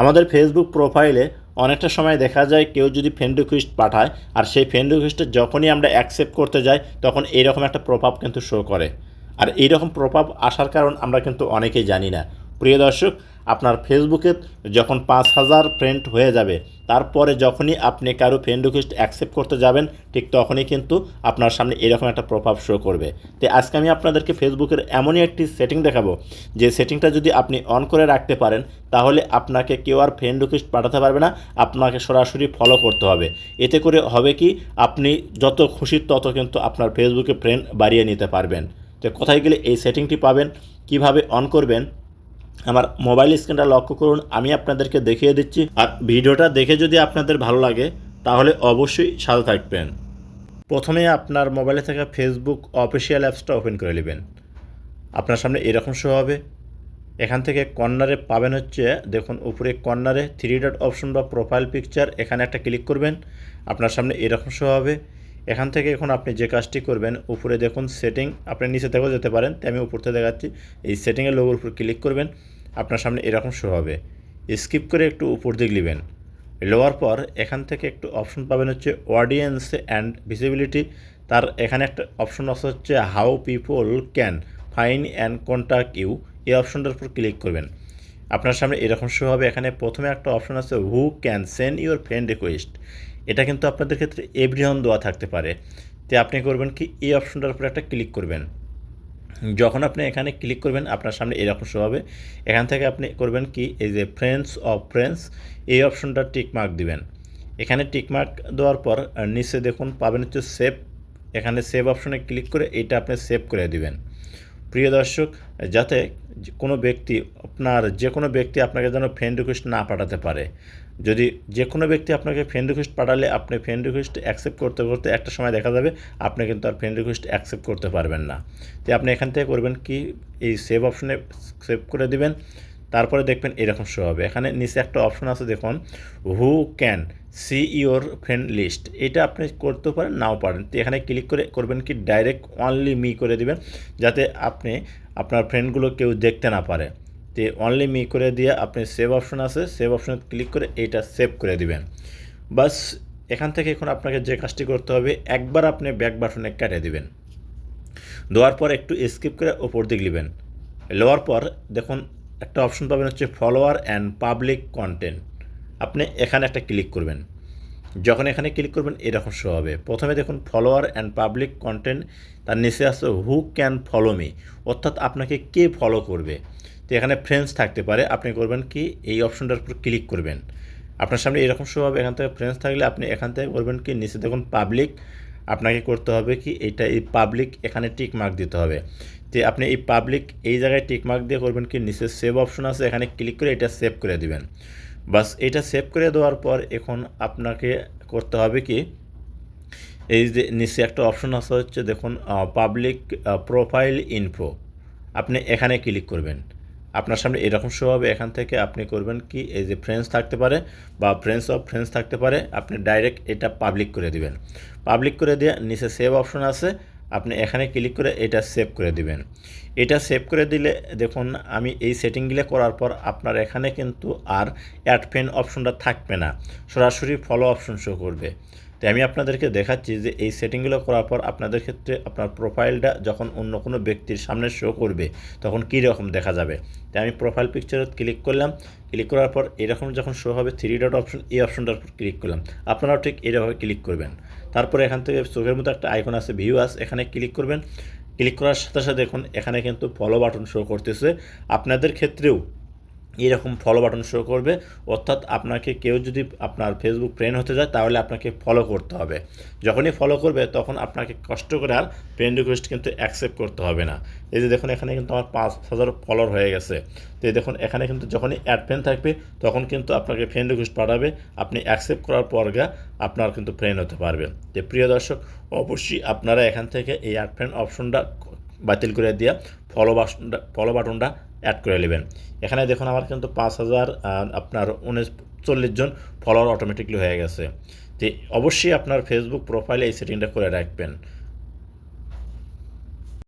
আমাদের ফেসবুক প্রোফাইলে অনেকটা সময় দেখা যায় কেউ যদি ফ্রেন্ড রিকোয়েস্ট পাঠায়, আর সেই ফ্রেন্ড রিকোয়েস্টে যখনই আমরা অ্যাকসেপ্ট করতে যাই, তখন এইরকম একটা প্রভাব কিন্তু শো করে। আর এইরকম প্রভাব আসার কারণ আমরা কিন্তু অনেকেই জানি না। প্রিয় দর্শক আপনার ফেসবুকে যখন পাঁচ হাজার ফ্রেন্ড হয়ে যাবে, তারপরে যখনই আপনি কারও ফ্রেন্ড রিকোয়েস্ট অ্যাকসেপ্ট করতে যাবেন, ঠিক তখনই কিন্তু আপনার সামনে এরকম একটা প্রভাব শো করবে। তো আজকে আমি আপনাদেরকে ফেসবুকের এমনই একটি সেটিং দেখাবো, যে সেটিংটা যদি আপনি অন করে রাখতে পারেন, তাহলে আপনাকে কেউ আর ফ্রেন্ড রিকোয়েস্ট পাঠাতে পারবে না, আপনাকে সরাসরি ফলো করতে হবে। এতে করে হবে কি, আপনি যত খুশি তত কিন্তু আপনার ফেসবুকে ফ্রেন্ড বাড়িয়ে নিতে পারবেন। তো কোথায় গেলে এই সেটিংটি পাবেন, কীভাবে অন করবেন আমার মোবাইল স্ক্রিনটা লক্ষ্য করুন, আমি আপনাদেরকে দেখিয়ে দিচ্ছি। আর ভিডিওটা দেখে যদি আপনাদের ভালো লাগে, তাহলে অবশ্যই সাথে থাকবেন। প্রথমে আপনার মোবাইলে থাকা ফেসবুক অফিসিয়াল অ্যাপসটা ওপেন করে নেবেন। আপনার সামনে এরকম শো হবে। এখান থেকে কর্নারে পাবেন হচ্ছে, দেখুন, উপরে কর্নারে থ্রি ডট অপশন বা প্রোফাইল পিকচার এখানে একটা ক্লিক করবেন। আপনার সামনে এরকম শো হবে। এখান থেকে এখন আপনি যে কাজটি করবেন, উপরে দেখুন সেটিং আপনি নিচে থেকেও যেতে পারেন তাই আমি উপর থেকে দেখাচ্ছি। এই সেটিংয়ের লোগোর উপর ক্লিক করবেন, আপনার সামনে এরকম শো হবে। স্কিপ করে একটু উপর দিক নেবেন। লোয়ার পর এখান থেকে একটু অপশন পাবেন হচ্ছে অডিয়েন্স অ্যান্ড ভিজিবিলিটি তার এখানে একটা অপশন আছে হচ্ছে how people can find and contact you এই অপশনটার উপর ক্লিক করবেন। আপনার সামনে এরকম শো হবে। এখানে প্রথমে একটা অপশন আছে who can send your friend request এটা কিন্তু আপনাদের ক্ষেত্রে এভরিওয়ান দেওয়া থাকতে পারে। তো আপনি করবেন কি, এই অপশনটার উপর একটা ক্লিক করবেন। যখন আপনি এখানে ক্লিক করবেন, আপনার সামনে এরকম শো হবে। এখান থেকে আপনি করবেন কি, এই যে ফ্রেন্ডস অফ ফ্রেন্ডস এই অপশনটা টিক মার্ক দিবেন। এখানে টিক মার্ক দেওয়ার পর নিচে দেখুন, পাবেন হচ্ছে সেভ এখানে সেভ অপশনে ক্লিক করে এটা আপনি সেভ করে দিবেন। প্রিয় দর্শক, যাতে কোনো ব্যক্তি আপনার, যে কোনো ব্যক্তি আপনাকে যেন ফ্রেন্ড রিকোয়েস্ট না পাঠাতে পারে। যদি যে কোনো ব্যক্তি আপনাকে ফ্রেন্ড রিকোয়েস্ট পাঠালে, আপনি ফ্রেন্ড রিকোয়েস্ট অ্যাকসেপ্ট করতে করতে একটা সময় দেখা যাবে, আপনি কিন্তু আর ফ্রেন্ড রিকোয়েস্ট অ্যাকসেপ্ট করতে পারবেন না। তো আপনি এখান থেকে করবেন কি? এই সেভ অপশনে সেভ করে দিবেন। তারপরে দেখবেন এরকম শো হবে। এখানে নিচে একটা অপশন আছে, দেখুন who can see your friend list এটা আপনি করতে পারেন, নাও পারেন। তো এখানে ক্লিক করে করবেন কি ডাইরেক্ট অনলি মি করে দিবেন, যাতে আপনি আপনার ফ্রেন্ডগুলো কেউ দেখতে না পারে। তো অনলি মি করে দিয়ে আপনি সেভ অপশন আছে সেভ অপশনে ক্লিক করে এইটা সেভ করে দিবেন। বাস, এখান থেকে এখন আপনাকে যে কাজটি করতে হবে, একবার আপনি ব্যাক বাটনে কেটে দিবেন। দেওয়ার পর একটু স্কিপ করে ওপর দিক নেবেন। লোয়ার পর দেখুন একটা অপশন পাবেন হচ্ছে ফলোয়ার অ্যান্ড পাবলিক কন্টেন্ট আপনি এখানে একটা ক্লিক করবেন। যখন এখানে ক্লিক করবেন, এরকম শো হবে। প্রথমে দেখুন ফলোয়ার অ্যান্ড পাবলিক কন্টেন্ট তার নিচে আছে হু ক্যান ফলো মি অর্থাৎ আপনাকে কে ফলো করবে। তো এখানে ফ্রেন্ডস থাকতে পারে, আপনি করবেন কি, এই অপশনটার উপর ক্লিক করবেন। আপনার সামনে এরকম শো হবে, এখান থেকে ফ্রেন্ডস থাকলে আপনি এখান থেকে করবেন কি, নিচে দেখুন পাবলিক আপনাকে করতে হবে কি, এটা এই পাবলিক এখানে টিক মার্ক দিতে হবে। তো আপনি এই পাবলিক এই জায়গায় টিকমার্ক দিয়ে করবেন কি, নিচে সেভ অপশন আছে, এখানে ক্লিক করে এটা সেভ করে দিবেন। বাস এটা সেভ করে দেওয়ার পর এখন আপনাকে করতে হবে কি, এই যে নিচে একটা অপশন আছে হচ্ছে দেখুন পাবলিক প্রোফাইল ইনফো আপনি এখানে ক্লিক করবেন। আপনার সামনে এরকম শো হবে, এখান থেকে আপনি করবেন কি, এই যে ফ্রেন্ডস থাকতে পারে বা ফ্রেন্ডস অফ ফ্রেন্ডস থাকতে পারে, আপনি ডাইরেক্ট এটা পাবলিক করে দিবেন। পাবলিক করে দিয়ে নিচে সেভ অপশন আছে আপনি এখানে ক্লিক করে এটা সেভ করে দিবেন। এটা সেভ করে দিলে দেখুন, আমি এই সেটিংগুলো করার পর আপনার এখানে কিন্তু আর অ্যাড ফ্রেন্ড অপশনটা থাকবে না। সরাসরি ফলো অপশন শো করবে। তাই আমি আপনাদেরকে দেখাচ্ছি যে এই সেটিংগুলো করার পর আপনাদের ক্ষেত্রে আপনার প্রোফাইলটা যখন অন্য কোনো ব্যক্তির সামনে শো করবে, তখন কী রকম দেখা যাবে? তাই আমি প্রোফাইল পিকচারে ক্লিক করলাম। ক্লিক করার পর এরকম যখন শো হবে থ্রি ডট অপশন এই অপশনটার উপর ক্লিক করলাম। আপনারাও ঠিক এরকমভাবে ক্লিক করবেন। তারপরে এখান থেকে চোখের মতো একটা আইকন আছে ভিউ আস এখানে ক্লিক করবেন। ক্লিক করার সাথে সাথে দেখুন, এখানে কিন্তু ফলো বাটন শো করতেছে। আপনাদের ক্ষেত্রেও এরকম ফলো বাটন শো করবে। অর্থাৎ আপনাকে কেউ যদি আপনার ফেসবুক ফ্রেন্ড হতে যায়, তাহলে আপনাকে ফলো করতে হবে। যখনই ফলো করবে, তখন আপনাকে কষ্ট করে আর ফ্রেন্ড রিকোয়েস্ট কিন্তু অ্যাকসেপ্ট করতে হবে না। এই যে দেখুন, এখানে কিন্তু আমার পাঁচ হাজার ফলোয়ার হয়ে গেছে। তো এই দেখুন, এখানে কিন্তু যখনই অ্যাড ফ্রেন্ড থাকবে, তখন কিন্তু আপনাকে ফ্রেন্ড রিকোয়েস্ট পাঠাবে। আপনি অ্যাকসেপ্ট করার পর আপনার কিন্তু ফ্রেন্ড হতে পারবেন তো প্রিয় দর্শক, অবশ্যই আপনারা এখান থেকে এই অ্যাড ফ্রেন্ড অপশনটা বাতিল করে দিয়ে ফলো বাটনটা ফলো বাটনটা অ্যাড করে নেবেন। এখানে দেখুন আমার কিন্তু পাঁচ হাজার আপনার উনচল্লিশ জন ফলোয়ার অটোমেটিকলি হয়ে গেছে। তো অবশ্যই আপনার ফেসবুক প্রোফাইলে এই সেটিংটা করে রাখবেন।